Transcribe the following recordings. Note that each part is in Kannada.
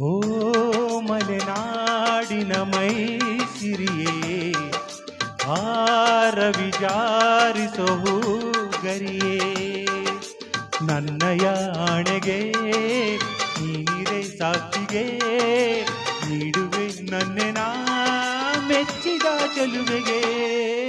ಓ ಮಲೆನಾಡಿನ ಮೈಸಿರಿಯೇ ಆರ ವಿಚಾರಿಸೋ ಗರಿಯೇ. ನನ್ನಯ ಆಣೆಗೆ ನೀನಿರೆ ಸಾಕ್ಷಿಗೆ ನೀಡುವೆ ನಾ ಮೆಚ್ಚಿದ ಚೆಲುವೆಗೆ.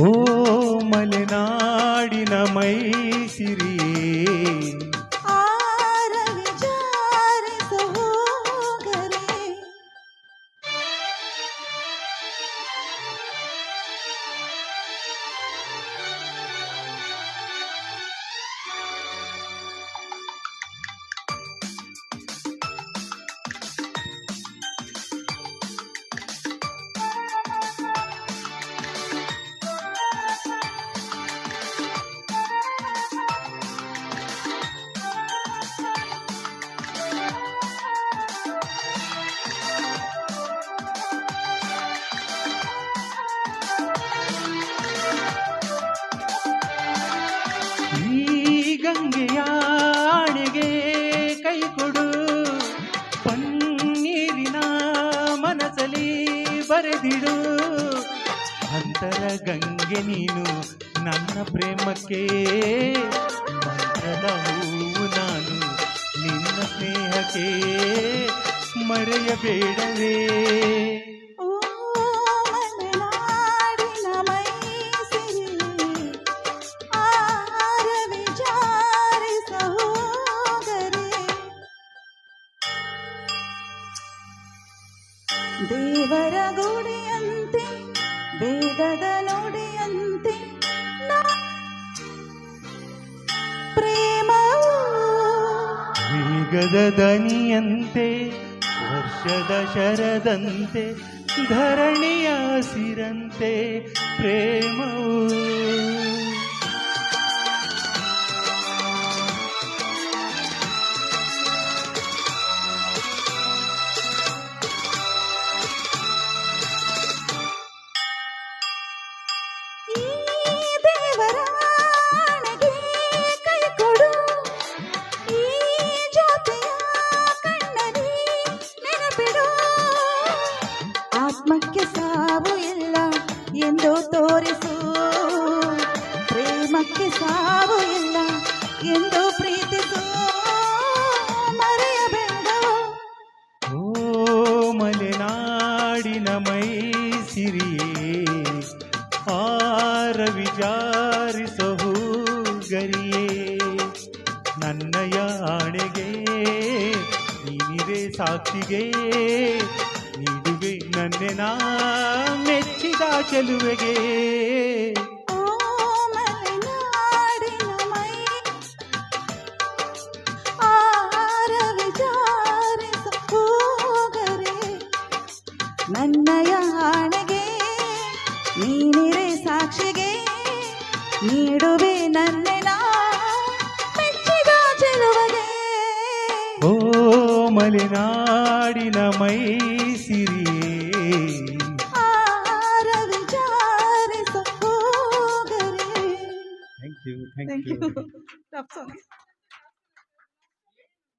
ಓ ಮಲೆನಾಡಿನ ಮೈಸಿರಿಯೇ ಈ ಕೈಕೊಡು ಪನ್ನೀರಿನ ಮನಸಲಿ ಬರೆದಿಡು. ಅಂತರ ಗಂಗೆ ನೀನು ನನ್ನ ಪ್ರೇಮಕ್ಕೆ. ಮಂತ್ರದ ಹೂವು ನಾನು ನಿನ್ನ ಸ್ನೇಹಕ್ಕೆ. ಮರೆಯಬೇಡವೇ. ದೇವರ ಗುಡಿಯಂತೆ ವೇದದ ನುಡಿಯಂತೆ ಪ್ರೇಮವು ವೇಗದ ದನಿಯಂತೆ ವರ್ಷದ ಶರದಂತೆ ಧರಣಿಯ ಸಿರಂತೆ ಪ್ರೇಮವು ಪ್ರೇಮಕ್ಕೆ ಸಾವು ಇಲ್ಲ ಎಂದು ಪ್ರೀತಿಸು. ಮರೆಯಬೇಡ ಓ ಮಲೆನಾಡಿನ ಮೈಸಿರಿಯೇ ಆರ ವಿಚಾರಿಸಹು ಗರಿಯೇ. ನನ್ನಯ ಆಣೆಗೆ ನೀನಿರೆ ಸಾಕ್ಷಿಗೆ ನೀಡುವೆ ನಾ ಮೆಚ್ಚಿದ ಚೆಲುವೆಗೆ. ನನ್ನಯ ಆಣೆಗೆ ನೀನಿರೆ ಸಾಕ್ಷಿಗೆ ನೀಡುವೆ ನನ್ನೆನ ಮೆಚ್ಚಿದ ಓ ಮಲೆನಾಡಿನ ಮೈಸಿರಿಯೇ ಆರ ವಿಚಾರಿಸ ಹೋಗರೆ. Thank you thank you